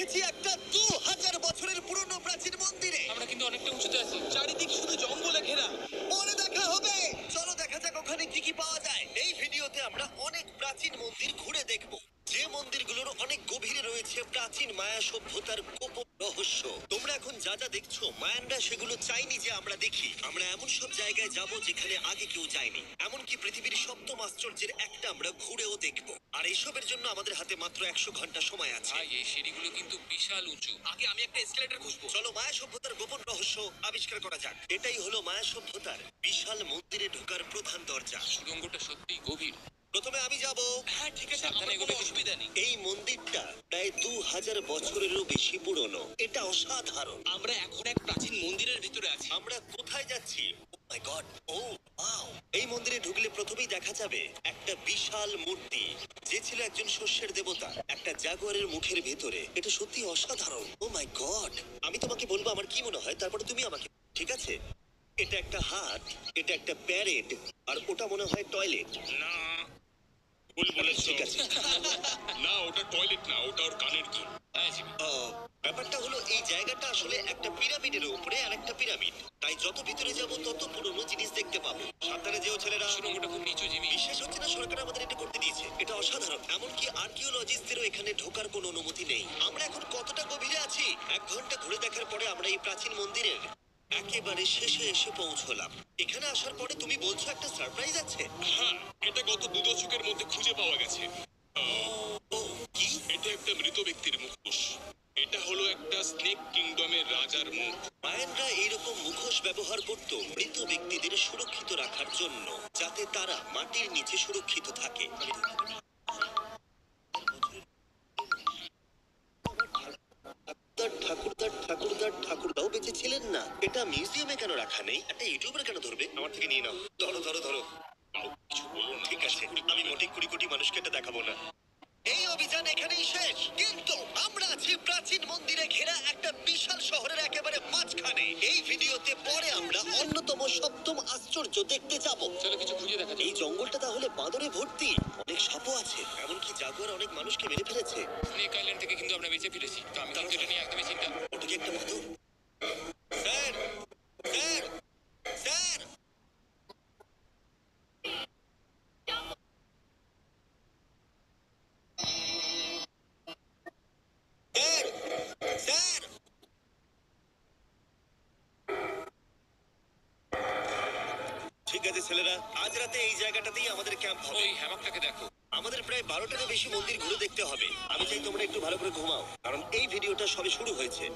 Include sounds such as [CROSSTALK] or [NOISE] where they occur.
এসেছি একটা দু হাজার বছরের পুরনো প্রাচীন মন্দিরে। আমরা কিন্তু অনেকটা উঁচুতে আছি চারিদিক শুধু জঙ্গলে ঘেরা। পরে দেখা হবে। চলো দেখা যাক ওখানে কি কি পাওয়া যায়। এই ভিডিওতে আমরা অনেক প্রাচীন মন্দির ঘুরে দেখব। যে মন্দিরগুলোর অনেক গভীরে রয়েছে প্রাচীন মায়া সভ্যতার গোপন যা যা দেখছ মায়ানরা সেগুলো চাইনি যে আমরা দেখি। আমরা এমন সব জায়গায় যাব যেখানে আগে কেউ যায়নি। এমনকি পৃথিবীর সপ্তম আশ্চর্যের একটা আমরা ঘুরেও দেখব। আর এসবের জন্য আমাদের হাতে মাত্র একশো ঘণ্টা সময় আছে। ভাই এই সিঁড়িগুলো কিন্তু বিশাল উঁচু। আগে আমি একটা এসকেলেটর খুঁজবো। চলো মায়া সভ্যতার গোপন রহস্য আবিষ্কার করা যাক। এটাই হলো মায়া সভ্যতার বিশাল মন্দিরে ঢোকার প্রধান দরজা। সুড়ঙ্গটা সত্যিই গভীর। প্রথমে আমি যাব। হ্যাঁ ঠিক আছে সাবধানে এগোবে। অসুবিধা নেই। এই মন্দিরটা প্রায় দু হাজার বছরেরও বেশি পুরনো। এটা অসাধারণ। আমরা এখন এক প্রাচীন মন্দিরের ভিতরে আছি। আমরা কোথায় যাচ্ছি? My God! Oh, wow! এই মন্দিরে ঢুকলে প্রথমেই দেখা যাবে একটা বিশাল মূর্তি। যে ছিল একজন শস্যের দেবতা একটা জাগুয়ারের মুখের ভেতরে। এটা সত্যি অসাধারণ। ও মাই গড আমি তোমাকে বলব আমার কি মনে হয়? তারপরে তুমি আমাকে ঠিক আছে? এটা একটা হাত এটা একটা প্যারেড আর ওটা মনে হয় টয়লেট। না ভুল বলেছ ঠিক আছে [LAUGHS] না ওটা টয়লেট না ওটা ওর কানের দুল হ্যাঁ ব্যাপারটা হলো এই জায়গাটা আসলে একটা পিরামিডের উপরে আর একটা পিরামিড। তাই যত ভিতরে যাব তত পুরনো জিনিস দেখতে পাবো। সাবধানে যেও ছেলেরা। সুড়ঙ্গটা খুব নিচু জিমি। বিশ্বাস হচ্ছে না সরকার আমাদের এটা করতে দিয়েছে। এটা অসাধারণ। এমনকি আর্কিওলজিস্টদেরও এখানে ঢোকার কোনো অনুমতি নেই। আমরা এখন কতটা গভীরে আছি? এক ঘণ্টা ঘুরে দেখার পরে আমরা এই প্রাচীন মন্দিরের একেবারে শেষে এসে পৌঁছলাম। এখানে আসার পরে তুমি বলছো একটা সারপ্রাইজ আছে? হ্যাঁ এটা গত দু দশকের মধ্যে খুঁজে পাওয়া গেছে। ও কি? এটা একটা মৃত ব্যক্তির মুখোশ। এটা হলো একটা স্নেক কিংডমের রাজার মুখ। মায়ানরা এইরকম মুখোশ ব্যবহার করত মৃত ব্যক্তিদের সুরক্ষিত রাখার জন্য যাতে তারা মাটির নিচে সুরক্ষিত থাকে। এটা মিউজিয়ামে কেন রাখা নেই? একটা ইউটিউবার কেন ধরবে? আমার থেকে নিয়ে নাও। ধরো ধরো ধরো। কিছু বলো না ঠিক আছে। আমি মোটে কুড়ি কোটি মানুষকে এটা দেখাবো না। এই অভিযান এখানেই শেষ। কিন্তু আমরা আছি প্রাচীন মন্দিরে ঘেরা একটা বিশাল শহরের একেবারে মাঝখানে। এই ভিডিওতে পরে আমরা অন্যতম সপ্তম আশ্চর্য দেখতে যাব। চলো কিছু খুঁজে দেখা যাক। এই জঙ্গলটা তাহলে বাঁদরে ভর্তি। অনেক সাপও আছে। এমনকি জাগুয়ার অনেক মানুষকে মেরে ফেলেছে। স্নেক আইল্যান্ড থেকে কিন্তু আমরা বেঁচে ফিরেছি। তো আমি এটা নিয়ে একদমই চিন্তা ওটা কি একটা বাঁদর? ঠিক আছে ছেলেরা। আজ রাতে এই জায়গাটাতেই আমাদের ক্যাম্প হবে। ওই হ্যামাকটাকে দেখো। আমাদের প্রায় বারোটারও বেশি মন্দির ঘুরে দেখতে হবে। আমি চাই তোমরা একটু ভালো করে ঘুমাও। কারণ এই ভিডিওটা সবে শুরু হয়েছে।